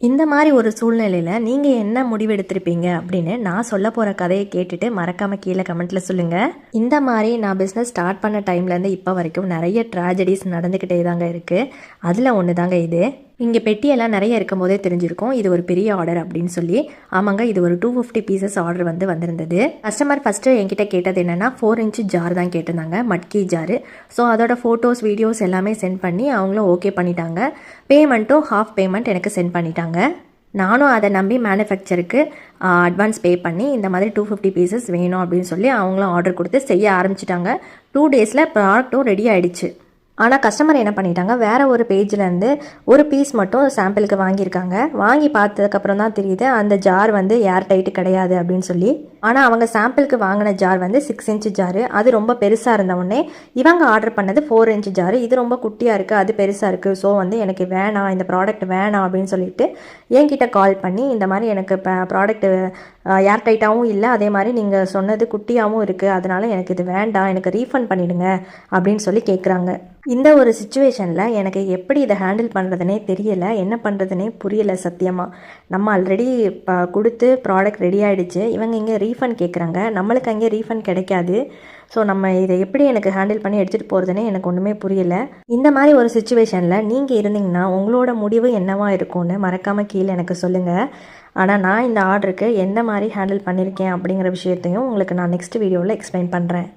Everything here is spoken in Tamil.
இந்த மாதிரி ஒரு சூழ்நிலையில் நீங்கள் என்ன முடிவெடுத்திருப்பீங்க அப்படின்னு நான் சொல்ல போகிற கதையை கேட்டுட்டு மறக்காமல் கீழே கமெண்ட்டில் சொல்லுங்கள் இந்த மாதிரி நான் பிஸ்னஸ் ஸ்டார்ட் பண்ண டைம்லேருந்து இப்போ வரைக்கும் நிறைய ட்ராஜடிஸ் நடந்துக்கிட்டே தாங்க இருக்குது அதில் ஒன்று தாங்க இது. இங்கே பெட்டியெல்லாம் நிறைய இருக்கும் போதே தெரிஞ்சிருக்கும். இது ஒரு பெரிய ஆர்டர் அப்படின்னு சொல்லி. ஆமாங்க இது ஒரு டூ ஃபிஃப்டி பீசஸ் ஆர்டர் வந்து வந்திருந்தது. கஸ்டமர் ஃபஸ்ட்டு என்கிட்ட கேட்டது என்னென்னா ஃபோர் இன்ச்சு ஜார் தான் கேட்டிருந்தாங்க மட்கி ஜாரு ஸோ அதோட ஃபோட்டோஸ் வீடியோஸ் எல்லாமே சென்ட் பண்ணி அவங்களும் ஓகே பண்ணிட்டாங்க. பேமெண்ட்டும் ஹாஃப் பேமெண்ட் எனக்கு சென்ட் பண்ணிட்டாங்க. நானும் அதை நம்பி மேனுஃபேக்சருக்கு அட்வான்ஸ் பே பண்ணி இந்த மாதிரி டூ ஃபிஃப்டி பீசஸ் வேணும் அப்படின்னு சொல்லி அவங்களும் ஆர்டர் கொடுத்து செய்ய ஆரம்பிச்சிட்டாங்க. டூ டேஸில் ப்ராடக்ட்டும் ரெடி ஆகிடுச்சு ஆனால் கஸ்டமர் என்ன பண்ணிட்டாங்க? வேறு ஒரு பேஜ்லேருந்து ஒரு பீஸ் மட்டும் சாம்பிளுக்கு வாங்கியிருக்காங்க. வாங்கி பார்த்ததுக்கப்புறம் தான் தெரியுது அந்த ஜார் வந்து ஏர் டைட்டு கிடையாது அப்படின்னு சொல்லி. ஆனால் அவங்க சாம்பிளுக்கு வாங்கின ஜார் வந்து சிக்ஸ் இன்ச்சு ஜாரு அது ரொம்ப பெருசாக இருந்த உடனே இவங்க ஆர்டர் பண்ணது ஃபோர் இன்ச்சு ஜாரு இது ரொம்ப குட்டியாக இருக்குது அது பெருசாக இருக்குது ஸோ வந்து எனக்கு வேணாம் இந்த ப்ராடக்ட் வேணாம் அப்படின்னு சொல்லிட்டு என்கிட்ட கால் பண்ணி இந்த மாதிரி எனக்கு இப்போ ப்ராடக்ட் ஏர் டைட்டாகவும் இல்லை அதே மாதிரி நீங்கள் சொன்னது குட்டியாகவும் இருக்குது அதனால எனக்கு இது வேண்டாம் எனக்கு ரீஃபண்ட் பண்ணிவிடுங்க அப்படின்னு சொல்லி கேட்குறாங்க இந்த ஒரு சுச்சுவேஷனில் எனக்கு எப்படி இதை ஹேண்டில் பண்ணுறதுனே தெரியலை. என்ன பண்ணுறதுனே புரியலை சத்தியமாக நம்ம ஆல்ரெடி கொடுத்து ப்ராடக்ட் ரெடி ஆகிடுச்சு இவங்க இங்கே ரீஃபண்ட் கேட்குறாங்க நம்மளுக்கு அங்கே ரீஃபண்ட் கிடைக்காது. ஸோ நம்ம இதை எப்படி எனக்கு ஹேண்டில் பண்ணி எடுத்துகிட்டு போகிறதுனே எனக்கு ஒன்றுமே புரியல. இந்த மாதிரி ஒரு சுச்சுவேஷனில் நீங்கள் இருந்தீங்கன்னா உங்களோட முடிவு என்னவா இருக்கும்னு மறக்காமல் கீழே எனக்கு சொல்லுங்கள் ஆனால் நான் இந்த ஆர்டருக்கு எந்த மாதிரி ஹேண்டில் பண்ணியிருக்கேன் அப்படிங்கிற விஷயத்தையும் உங்களுக்கு நான் நெக்ஸ்ட் வீடியோவில் எக்ஸ்பிளைன் பண்ணுறேன்